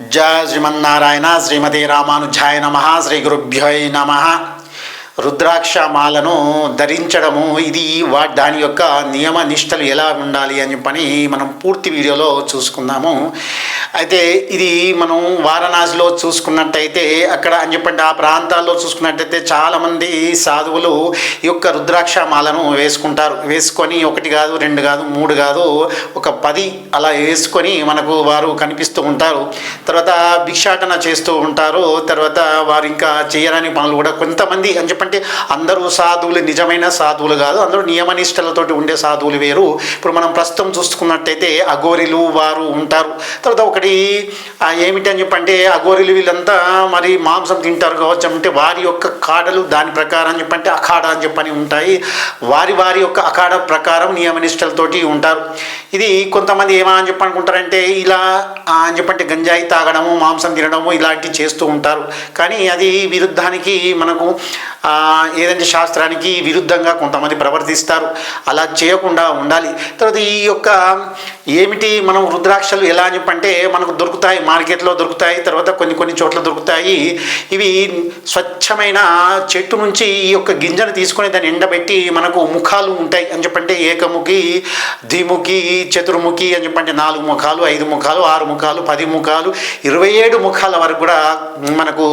జయ శ్రీమన్నారాయణ శ్రీమతి రామానుజాయ నమ శ్రీ గురుభ్యోయ్ నమ. రుద్రాక్ష మాలను ధరించడము ఇది వా దాని యొక్క నియమ నిష్టలు ఎలా ఉండాలి అని చెప్పని మనం పూర్తి వీడియోలో చూసుకుందాము. అయితే ఇది మనం వారణాసిలో చూసుకున్నట్టయితే అక్కడ అని చెప్పండి ఆ ప్రాంతాల్లో చూసుకున్నట్టయితే చాలామంది సాధువులు ఈ యొక్క రుద్రాక్ష మాలను వేసుకుంటారు. వేసుకొని ఒకటి కాదు రెండు కాదు మూడు కాదు ఒక పది అలా వేసుకొని మనకు వారు కనిపిస్తూ ఉంటారు. తర్వాత భిక్షాటన చేస్తూ ఉంటారు. తర్వాత వారు ఇంకా చేయరాని పనులు కూడా కొంతమంది అని చెప్పంటే అందరూ సాధువులు నిజమైన సాధువులు కాదు అందరూ నియమనిష్టలతోటి ఉండే సాధువులు వేరు. ఇప్పుడు మనం ప్రస్తుతం చూసుకున్నట్టయితే అఘోరిలు వారు ఉంటారు. తర్వాత ఒకటి ఏమిటి అని చెప్పంటే అఘోరిలు వీళ్ళంతా మరి మాంసం తింటారు కావచ్చు అంటే వారి యొక్క కాడలు దాని ప్రకారం చెప్పంటే అఖాడ అని చెప్పని ఉంటాయి. వారి వారి యొక్క అఖాడ ప్రకారం నియమనిష్టలతోటి ఉంటారు. ఇది కొంతమంది ఏమా అని చెప్పి అనుకుంటారంటే ఇలా అని చెప్పంటే గంజాయి తాగడము మాంసం తినడము ఇలాంటివి చేస్తూ ఉంటారు. కానీ అది విరుద్ధానికి మనకు ఆ, ఏదంటే శాస్త్రానికి విరుద్ధంగా కొంతమంది ప్రవర్తిస్తారు. అలా చేయకుండా ఉండాలి. తర్వాత ఈ యొక్క ఏమిటి మనం రుద్రాక్షలు ఎలా అని చెప్పంటే మనకు దొరుకుతాయి మార్కెట్లో దొరుకుతాయి తర్వాత కొన్ని కొన్ని చోట్ల దొరుకుతాయి. ఇవి స్వచ్ఛమైన చెట్టు నుంచి ఈ యొక్క గింజను తీసుకొని దాన్ని ఎండబెట్టి మనకు ముఖాలు ఉంటాయి అని చెప్పంటే ఏకముఖి ద్విముఖి చతుర్ముఖి అని చెప్పంటే నాలుగు ముఖాలు ఐదు ముఖాలు ఆరు ముఖాలు పది ముఖాలు ఇరవై ఏడు ముఖాల వరకు కూడా మనకు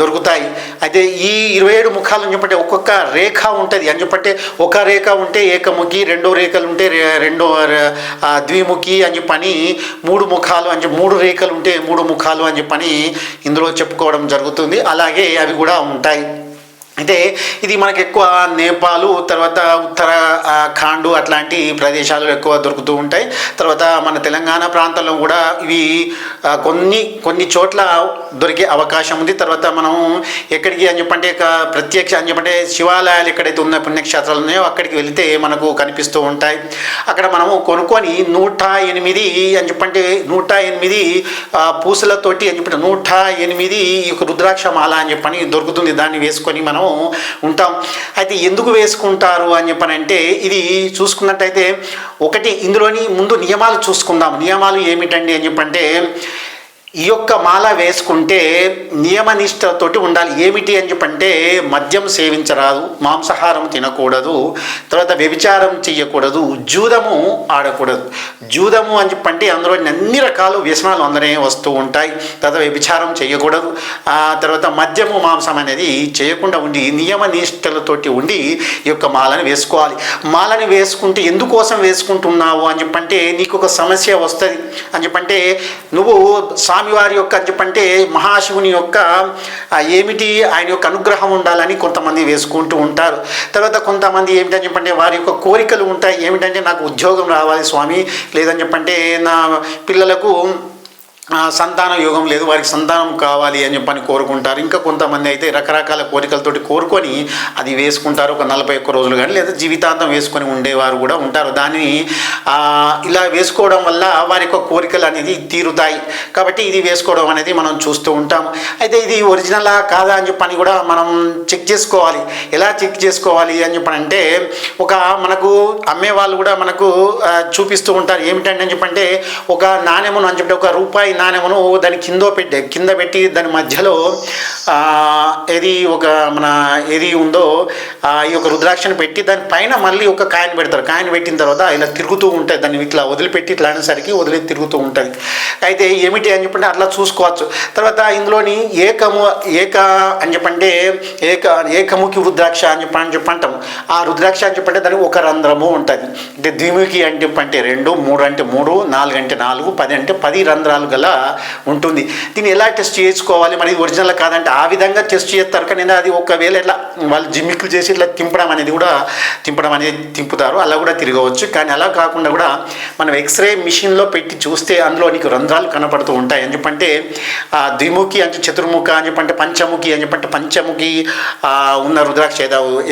దొరుకుతాయి. అయితే ఈ ఇరవై ఏడు ముఖాలు అని చెప్పంటే ఒక్కొక్క రేఖ ఉంటుంది అని చెప్పంటే ఒక రేఖ ఉంటే ఏకముఖి రెండో రేఖలు ఉంటే రెండో ద్విముఖి అని చెప్పని మూడు ముఖాలు అని చెప్పి మూడు రేఖలు ఉంటే మూడు ముఖాలు అని చెప్పని ఇందులో చెప్పుకోవడం జరుగుతుంది. అలాగే అవి కూడా ఉంటాయి. అయితే ఇది మనకు ఎక్కువ నేపాలు తర్వాత ఉత్తర ఖాండు అట్లాంటి ప్రదేశాలు ఎక్కువ దొరుకుతూ ఉంటాయి. తర్వాత మన తెలంగాణ ప్రాంతంలో కూడా ఇవి కొన్ని కొన్ని చోట్ల దొరికే అవకాశం ఉంది. తర్వాత మనం ఎక్కడికి అని చెప్పంటే ప్రత్యక్ష అని చెప్పంటే శివాలయాలు ఎక్కడైతే ఉన్న పుణ్యక్షేత్రాలు ఉన్నాయో అక్కడికి వెళితే మనకు కనిపిస్తూ ఉంటాయి. అక్కడ మనము కొనుక్కొని నూట ఎనిమిది అని చెప్పంటే నూట ఎనిమిది పూసలతోటి అని చెప్పంటే నూట ఎనిమిది రుద్రాక్ష మాల అని చెప్పని దొరుకుతుంది. దాన్ని వేసుకొని మనం ఉంటాం. అయితే ఎందుకు వేసుకుంటారు అని చెప్పనంటే ఇది చూసుకున్నట్టయితే ఒకటి ఇందులోని ముందు నియమాలు చూసుకుందాం. నియమాలు ఏమిటండి అని చెప్పంటే ఈ యొక్క మాల వేసుకుంటే నియమనిష్టతోటి ఉండాలి. ఏమిటి అని చెప్పంటే మద్యం సేవించరాదు మాంసాహారం తినకూడదు తర్వాత వ్యభిచారం చేయకూడదు జూదము ఆడకూడదు. జూదము అని చెప్పంటే అందులో అన్ని రకాల వ్యసనాలు అందరే వస్తూ ఉంటాయి. తర్వాత వ్యభిచారం చేయకూడదు తర్వాత మద్యము మాంసం అనేది చేయకుండా ఉండి నియమనిష్టలతోటి ఉండి ఈ యొక్క మాలని వేసుకోవాలి. మాలని వేసుకుంటే ఎందుకోసం వేసుకుంటున్నావు అని చెప్పంటే నీకు ఒక సమస్య వస్తుంది. అని చెప్పంటే నువ్వు స్వామివారి యొక్క అని చెప్పంటే మహాశివుని యొక్క ఏమిటి ఆయన యొక్క అనుగ్రహం ఉండాలని కొంతమంది వేసుకుంటూ ఉంటారు. తర్వాత కొంతమంది ఏమిటని చెప్పంటే వారి యొక్క కోరికలు ఉంటాయి. ఏమిటంటే నాకు ఉద్యోగం రావాలి స్వామి లేదని చెప్పంటే నా పిల్లలకు సంతాన యోగం లేదు వారికి సంతానం కావాలి అని చెప్పని కోరుకుంటారు. ఇంకా కొంతమంది అయితే రకరకాల కోరికలతోటి కోరుకొని అది వేసుకుంటారు. ఒక నలభై ఒక్క రోజులు కానీ లేదా జీవితాంతం వేసుకొని ఉండేవారు కూడా ఉంటారు. దాన్ని ఇలా వేసుకోవడం వల్ల వారి యొక్క కోరికలు అనేది తీరుతాయి. కాబట్టి ఇది వేసుకోవడం అనేది మనం చూస్తూ ఉంటాం. అయితే ఇది ఒరిజినలా కాదా అని చెప్పని కూడా మనం చెక్ చేసుకోవాలి. ఎలా చెక్ చేసుకోవాలి అని చెప్పనంటే ఒక మనకు అమ్మే వాళ్ళు కూడా మనకు చూపిస్తూ ఉంటారు. ఏమిటంటే అని చెప్పంటే ఒక నాణ్యమును అని చెప్పి ఒక రూపాయి నాణ్యమును దాని కింద పెట్టే కింద పెట్టి దాని మధ్యలో ఏది ఒక మన ఏది ఉందో ఈ యొక్క రుద్రాక్షను పెట్టి దాని పైన మళ్ళీ ఒక కాయను పెడతారు. కాయను పెట్టిన తర్వాత ఇలా తిరుగుతూ ఉంటుంది దాన్ని ఇట్లా వదిలిపెట్టి ఇట్లా అనేసరికి వదిలి తిరుగుతూ ఉంటుంది అయితే ఏమిటి అని చెప్పంటే అట్లా చూసుకోవచ్చు. తర్వాత ఇందులోని ఏకము ఏక అని చెప్పంటే ఏక ఏకముఖి రుద్రాక్ష అని చెప్పి అని చెప్పి అంటాం ఆ రుద్రాక్ష అని చెప్పంటే దానికి ఒక రంధ్రము ఉంటుంది. అంటే ద్విముఖి అని చెప్పంటే రెండు మూడు అంటే మూడు నాలుగు అంటే నాలుగు పది అంటే పది రంధ్రాలు గల ఉంటుంది. దీన్ని ఎలా టెస్ట్ చేసుకోవాలి మరి ఇది ఒరిజినల్ కాదంటే ఆ విధంగా టెస్ట్ చేస్తారు. కానీ అది ఒకవేళ ఇట్లా వాళ్ళు జిమ్మిక్లు చేసి ఇట్లా తింపడం అనేది కూడా తింపడం అనేది తింపుతారు. అలా కూడా తిరగవచ్చు. కానీ అలా కాకుండా కూడా మనం ఎక్స్రే మిషన్లో పెట్టి చూస్తే అందులో నీకు రంధ్రాలు కనపడుతూ ఉంటాయి అని చెప్పంటే ఆ ద్విముఖి అంటే చతుర్ముఖ అని చెప్పంటే పంచముఖి అని చెప్పంటే పంచముఖి ఉన్న రుద్రాక్ష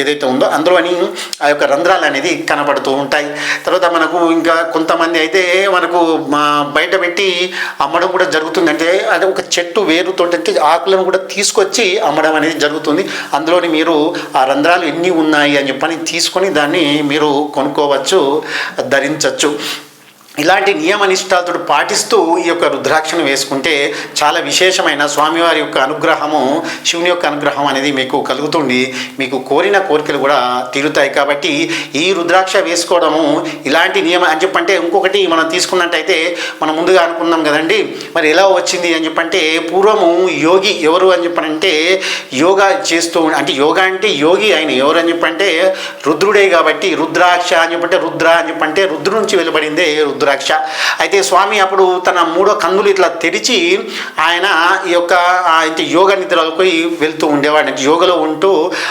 ఏదైతే ఉందో అందులోని ఆ యొక్క రంధ్రాలు అనేది కనపడుతూ ఉంటాయి. తర్వాత మనకు ఇంకా కొంతమంది అయితే మనకు బయట పెట్టి అమ్మడం కూడా జరుగుతుంది అంటే అది ఒక చెట్టు వేరుతో ఆకులను కూడా తీసుకొచ్చి అమ్మడం అనేది జరుగుతుంది. అందులోని మీరు ఆ రంధ్రాలు ఎన్ని ఉన్నాయి అని చెప్పని తీసుకొని దాన్ని మీరు కొనుక్కోవచ్చు ధరించవచ్చు ఇలాంటి నియమ నిష్ఠాతుడు పాటిస్తూ ఈ యొక్క రుద్రాక్షను వేసుకుంటే చాలా విశేషమైన స్వామివారి యొక్క అనుగ్రహము శివుని యొక్క అనుగ్రహం అనేది మీకు కలుగుతుంది. మీకు కోరిన కోరికలు కూడా తీరుతాయి కాబట్టి ఈ రుద్రాక్ష వేసుకోవడము ఇలాంటి నియమం అని చెప్పంటే ఇంకొకటి మనం తీసుకున్నట్టయితే మనం ముందుగా అనుకున్నాం కదండి మరి ఎలా వచ్చింది అని చెప్పంటే పూర్వము యోగి ఎవరు అని చెప్పనంటే యోగా చేస్తూ అంటే యోగా అంటే యోగి ఆయన ఎవరు అని చెప్పంటే రుద్రుడే కాబట్టి రుద్రాక్ష అని చెప్పంటే రుద్ర అని చెప్పంటే రుద్రు నుంచి వెలువడిందే రుద్రాక్ష అయితే స్వామి అప్పుడు తన మూడో కన్నులు ఇట్లా తెరిచి ఆయన ఈ యొక్క అయితే యోగ నిద్రలకు వెళ్తూ ఉండేవాడు. అంటే యోగలో ఉంటూ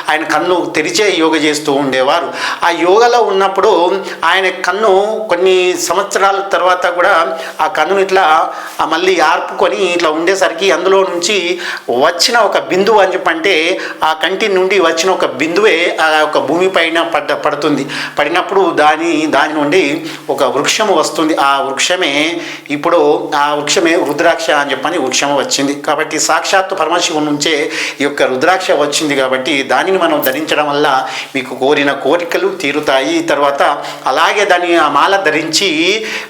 ఆయన కన్ను తెరిచే యోగ చేస్తూ ఉండేవారు. ఆ యోగలో ఉన్నప్పుడు ఆయన కన్ను కొన్ని సంవత్సరాల తర్వాత కూడా ఆ కన్నును ఇట్లా మళ్ళీ ఆర్పుకొని ఇట్లా ఉండేసరికి అందులో నుంచి వచ్చిన ఒక బిందువు అని చెప్పంటే ఆ కంటి నుండి వచ్చిన ఒక బిందువే ఆ యొక్క భూమి పైన పడ్డ పడుతుంది. పడినప్పుడు దాని దాని నుండి ఒక వృక్షము వస్తుంది ఆ వృక్షమే ఇప్పుడు ఆ వృక్షమే రుద్రాక్ష అని చెప్పని వృక్షం వచ్చింది. కాబట్టి సాక్షాత్తు పరమశివుని నుంచే ఈ యొక్క రుద్రాక్ష వచ్చింది కాబట్టి దానిని మనం ధరించడం వల్ల మీకు కోరిన కోరికలు తీరుతాయి. తర్వాత అలాగే దాని ఆ మాల ధరించి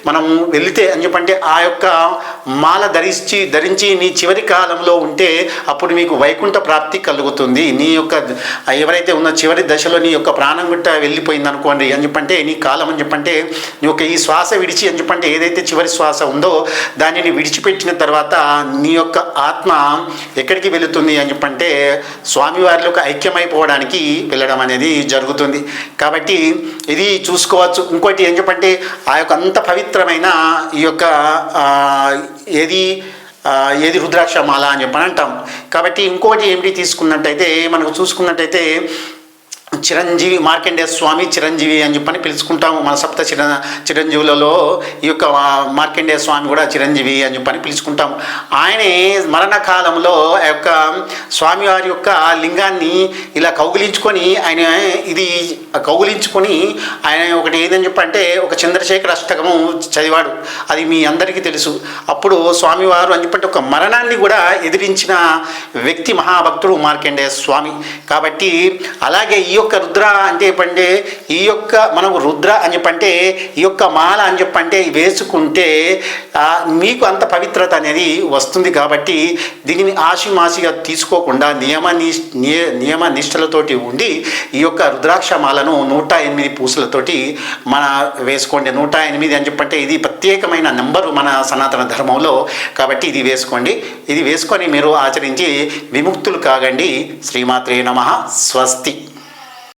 మనం వెళితే అని చెప్పంటే ఆ యొక్క మాల ధరించి ధరించి నీ చివరి కాలంలో ఉంటే అప్పుడు మీకు వైకుంఠ ప్రాప్తి కలుగుతుంది. నీ యొక్క ఎవరైతే ఉన్న చివరి దశలో నీ యొక్క ప్రాణం గుట్ట వెళ్ళిపోయింది అనుకోండి అని చెప్పంటే నీ కాలం అని చెప్పంటే నీ యొక్క ఈ శ్వాస విడిచి అని చెప్పంటే ఏదైతే చివరి శ్వాస ఉందో దానిని విడిచిపెట్టిన తర్వాత నీ యొక్క ఆత్మ ఎక్కడికి వెళుతుంది అని చెప్పంటే స్వామివారిలోకి ఐక్యమైపోవడానికి వెళ్ళడం అనేది జరుగుతుంది. కాబట్టి ఇది చూసుకోవచ్చు. ఇంకోటి ఏం చెప్పంటే ఆ యొక్క అంత పవిత్రమైన ఈ యొక్క ఏది ఏది రుద్రాక్ష మాల అని చెప్పని అంటాం. కాబట్టి ఇంకోటి ఏమిటి తీసుకున్నట్టయితే మనకు చూసుకున్నట్టయితే చిరంజీవి మార్కండేయ స్వామి చిరంజీవి అని చెప్పని పిలుచుకుంటాము. మన సప్త చిర చిరంజీవులలో ఈ యొక్క మార్కండేయ స్వామి కూడా చిరంజీవి అని చెప్పని పిలుచుకుంటాము. ఆయనే మరణకాలంలో ఆ యొక్క స్వామివారి యొక్క లింగాన్ని ఇలా కౌగిలించుకొని ఆయన ఇది కౌగిలించుకొని ఆయన ఒకటి ఏదని చెప్పంటే ఒక చంద్రశేఖర అష్టకము చదివాడు. అది మీ అందరికీ తెలుసు. అప్పుడు స్వామివారు అని చెప్పంటే ఒక మరణాన్ని కూడా ఎదిరించిన వ్యక్తి మహాభక్తుడు మార్కండేయ స్వామి. కాబట్టి అలాగే ఈ యొక్క రుద్ర అంటే చెప్పంటే ఈ యొక్క మనకు రుద్ర అని చెప్పంటే ఈ యొక్క మాల అని చెప్పంటే వేసుకుంటే మీకు అంత పవిత్రత అనేది వస్తుంది కాబట్టి దీనిని ఆశిమాసిగా తీసుకోకుండా నియమ నియమ నిష్టలతోటి ఉండి ఈ యొక్క రుద్రాక్ష మాలను నూట ఎనిమిది పూసలతోటి మన వేసుకోండి. నూట ఎనిమిది అని చెప్పంటే ఇది ప్రత్యేకమైన నెంబరు మన సనాతన ధర్మంలో కాబట్టి ఇది వేసుకోండి. ఇది వేసుకొని మీరు ఆచరించి విముక్తులు కాగండి. శ్రీమాత్రే నమ. స్వస్తి.